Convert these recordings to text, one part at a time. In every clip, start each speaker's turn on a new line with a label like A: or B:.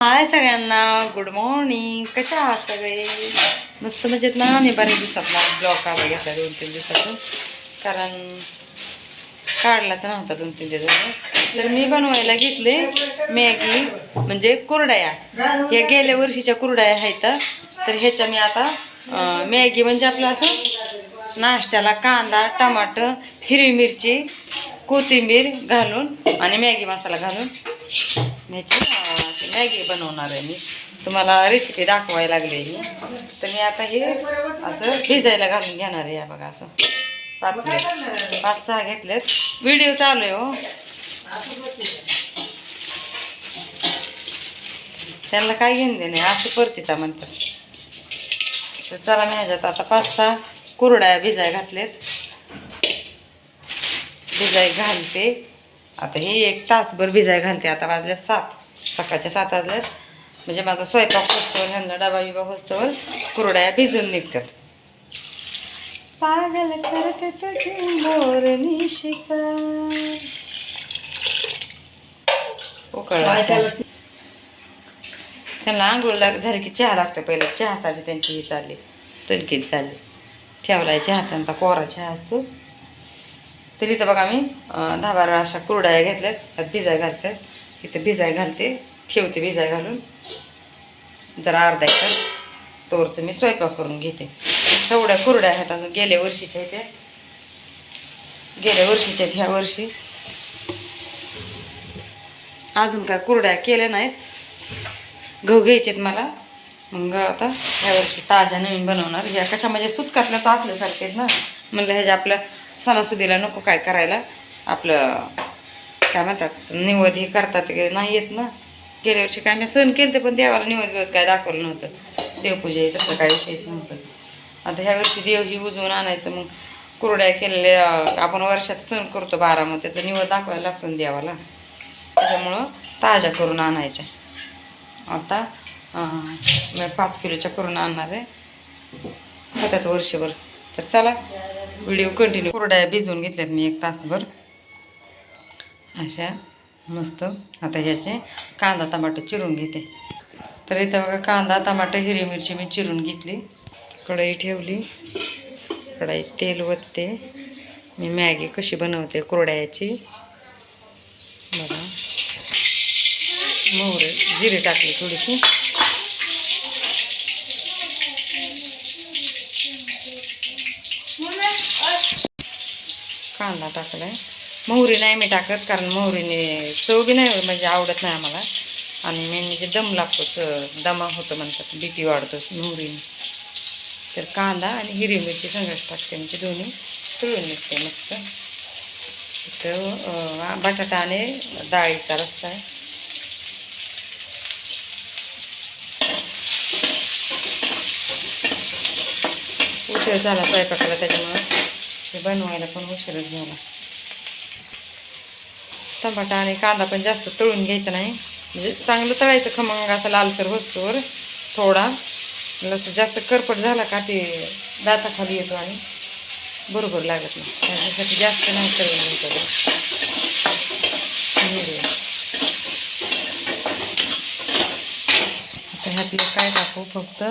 A: हाय सगळ्यांना good morning कशा आहात सगळे? मस्त मजेत ना? मी बऱ्याच दिवसात ना ब्लॉग काढला घेतला दोन तीन दिवसातून. कारण काढलाच नव्हता दोन तीन दिवस तर मी बनवायला घेतले मॅगी म्हणजे कुरडया. या गेल्या वर्षीच्या कुरडया आहेत. तर ह्याच्या मी आता मॅगी म्हणजे आपलं असं नाश्त्याला कांदा टमाटर हिरवी मिरची कोथिंबीर घालून आणि मॅगी मसाला घालून ह्याची मॅगी बनवणार आहे मी. तुम्हाला रेसिपी दाखवायला लागली मी तर मी आता हे असं भिजायला घालून घेणार आहे या बघा असं. पाच पाच सहा घेतलेत. व्हिडिओ चालू आहे हो. त्यांना काय घेऊन दे नाही असं परतीचा म्हणतात. तर चला मी ह्याच्यात आता पाच सहा कुरड्या भिजाय घातलेत. भिजाय घालते. आता हे एक तासभर भिजाय घालते आता वाजल्यात सात. सकाळच्या सात वाजल्यात म्हणजे माझा स्वयंपाक होस्तोवर ह्यांना डबा बिबा होस्तोवर कुरड्या भिजून निघतात. पागल करते मोर उकळला. त्यांना आंघोळ लाग झाली की चहा लागतो पहिला. चहासाठी त्यांची ही चालली तलकीत चालली. ठेवलाय चहा त्यांचा कोरा चहा असतो. तर इथं बघा मी दहा बारा अशा कुरड्या घेतल्यात त्यात भिजाय घालतात. इथं भिजाय घालते ठेवते भिजाय घालून. जरा अर्धा एकर तोरचं मी स्वयंपाक करून घेते. तेवढ्या कुरड्या आहेत अजून गेल्या वर्षीच्या आहेत त्या. गेल्या वर्षीच्या आहेत ह्या वर्षी. अजून काय कुरड्या केल्या नाहीत. गहू घ्यायचेत मला. मग आता ह्या वर्षी ताज्या नवीन बनवणार. ह्या कशा म्हणजे सुतकातल्या असल्यासारखे आहेत ना. म्हणलं ह्याच्या आपल्या सणासुदीला नको काय करायला. आपलं काय म्हणतात निवद हे करतात नाही येत ना. गेल्या वर्षी काय मी सण केलं पण देवाला निवद बिवद काय दाखवलं नव्हतं. देवपूजा तसं काय विषयच नव्हतं. आता ह्या वर्षी देव ही उजवून आणायचं मग. कुरड्या केलेल्या आपण वर्षात सण करतो बारा मग त्याचं निवद दाखवायला लागतो देवाला. त्याच्यामुळं ताज्या करून आणायच्या. आता मी पाच किलोच्या करून आणणार आहे. होतात वर्षभर. तर चला व्हिडिओ कंटिन्यू. कुरड्या भिजवून घेतल्यात मी एक तासभर. अशा मस्त. आता ह्याचे कांदा टमाटो चिरून घेते. तर इथं बघा कांदा टमाटर हिरवी मिरची मी चिरून घेतली. कढई ठेवली. कढई तेल वतते मी मॅगी कशी बनवते कुरड्याची बघा. मोहरे जिरे टाकली थोडीशी. कांदा टाकलाय मोहरी नाही मी टाकत कारण मोहरीने चवबी नाही म्हणजे आवडत नाही आम्हाला. आणि मेन म्हणजे दम लागतो च दमा होतं म्हणतात बी पी वाढतं मोहरीने. तर कांदा आणि हिरवी मिरची संघर्ष टाकते म्हणजे दोन्ही. तळून निघते मस्त. तर बटाटा आणि डाळीचा रस्सा आहे. उशीर झाला स्वयंपाकाला त्याच्यामुळं. ते बनवायला पण उशीरच झाला. टमाटा आणि कांदा पण जास्त तळून घ्यायचा नाही. म्हणजे चांगलं तळायचं खमंग असा लालसर वस्तूवर थोडा. लस जास्त करपट झाला का ते दाताखाली येतो आणि बरोबर लागत नाही. त्याच्यासाठी जास्त नाही तळून आता ह्यातलं काय टाकू? फक्त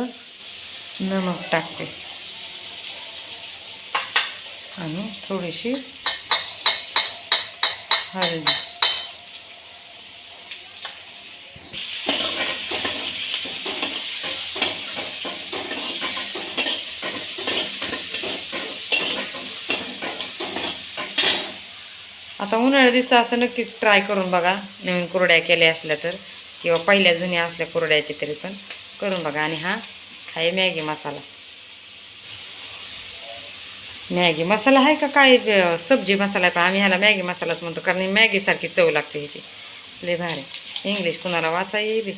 A: नमक टाकते. आणि थोडीशी हळदी. आता उन्हाळ्या दिसतं असं नक्कीच ट्राय करून बघा. नवीन कुरड्या केल्या असल्या तर किंवा पहिल्या जुन्या असल्या कुरड्याचे तरी पण करून बघा. आणि हा आहे मॅगी मसाला. मॅगी मसाला आहे का काय सब्जी मसाला आहे? पण आम्ही ह्याला मॅगी मसालाच म्हणतो कारण मॅगीसारखी चव लागते ह्याची. लय भारी. इंग्लिश कुणाला वाचा येईल?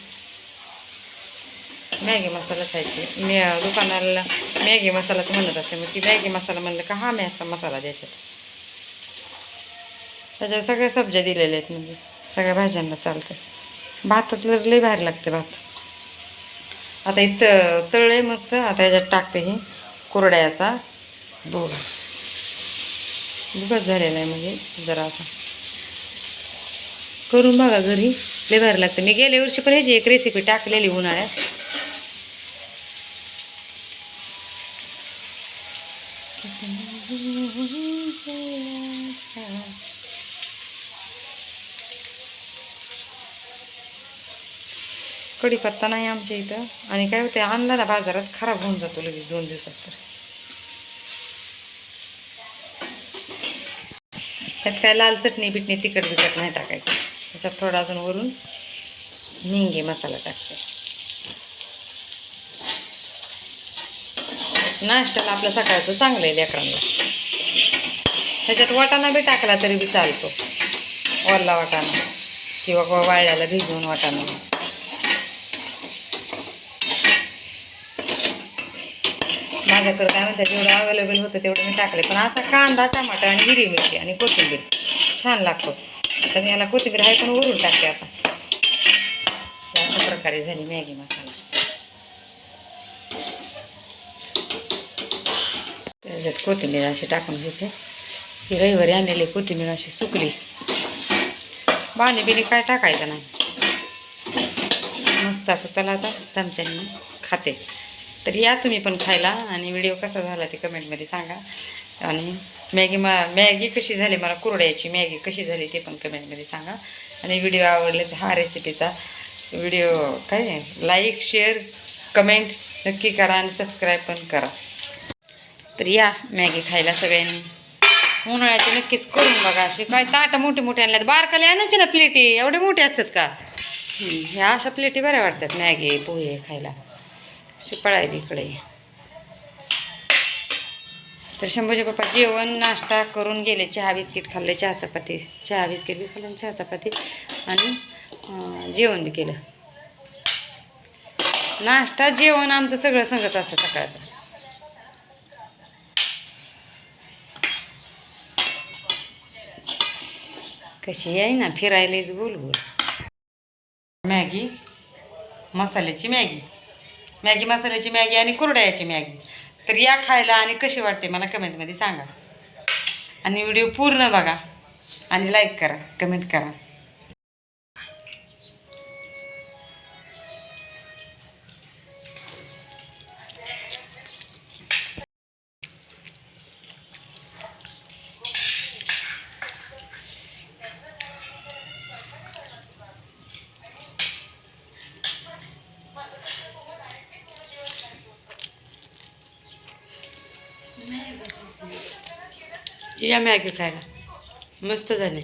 A: मॅगी मसालाच आहे ती. मी दुकानाला मॅगी मसालाच म्हणत असते मग ती मॅगी मसाला म्हणलं का हा मॅचा मसाला द्यायचा त्याच्यावर सगळ्या सब्ज्या दिलेल्या आहेत म्हणजे. सगळ्या भाज्यांना चालतं भातात लई लय भारी लागते भात. आता इथं तळले मस्त. आता याच्यात टाकते ही कुरड्याचा. बघा बस झालेला आहे म्हणजे जरा असा करून बघा घरी लय भारी लागतं मी गेल्या वर्षी पण ह्याची एक रेसिपी टाकलेली उन्हाळ्यात कढीपत्ता नाही आमच्या इथं आणि काय होते आणला ना बाजारात खराब होऊन जातो लगेच दोन दिवसात तर त्यात काय लाल चटणी बिटणी तिखट बिकट नाही टाकायचं. त्याच्यात थोडा अजून वरून निंगे मसाला टाकते. नाश्त्याला आपलं सकाळचं चांगलं आहे लेकरांना. त्याच्यात वाटाणा बी टाकला तरी बी चालतो. वल्ला वाटाणा किंवा वा- वाळल्याला भिजवून वाटाणा. माझ्याकडे काय म्हणतात जेवढं अवेलेबल होतं तेवढं मी टाकले पण असा कांदा टमाटर आणि हिरवी मिरची आणि कोथिंबीर. छान लागतो. तर मी याला कोथिंबीर आहे पण वरून टाकते आता. अशा प्रकारे झाली मॅगी मसाला. त्याच्यात कोथिंबीर अशी टाकून घेते. ही रविवारी आणलेली कोथिंबीर अशी सुकली. बाणी बिणी काय टाकायचं नाही. मस्त असं त्याला आता चमच्याने खाते. तर या तुम्ही पण खायला आणि व्हिडिओ कसा झाला ते कमेंटमध्ये सांगा. आणि मॅगी मा मॅगी कशी झाली मला कुरड्याची मॅगी कशी झाली ते पण कमेंटमध्ये सांगा. आणि व्हिडिओ आवडले तर हा रेसिपीचा व्हिडिओ काय लाईक शेअर कमेंट नक्की करा आणि सबस्क्राईब पण करा. तर या मॅगी खायला सगळ्यांनी. उन्हाळ्याचे नक्कीच करून बघा असे काय ताटं मोठे मोठे आणल्यात. बारकाले आणायचे ना प्लेटी एवढे मोठे असतात का? ह्या अशा प्लेटी बऱ्या वाटतात मॅगी पोहे खायला. अशी पळायली इकडे. तर शंभूजी पप्पा जेवण नाश्ता करून गेले चहा बिस्किट खाल्ले चहा चपाती चहा बिस्किट बी खाल्लं आणि चहा चपाती आणि जेवण बी केलं. नाश्ता जेवण आमचं सगळं संगत असतं सकाळचं. कशी आहे ना फिरायलाच गोल गोल मॅगी मसाल्याची मॅगी. मॅगी मसाल्याची मॅगी आणि कुरड्याची मॅगी. तर या खायला आणि कशी वाटते मला कमेंटमध्ये सांगा. आणि व्हिडिओ पूर्ण बघा आणि लाईक करा कमेंट करा. या मॅगी खायला मस्त झाले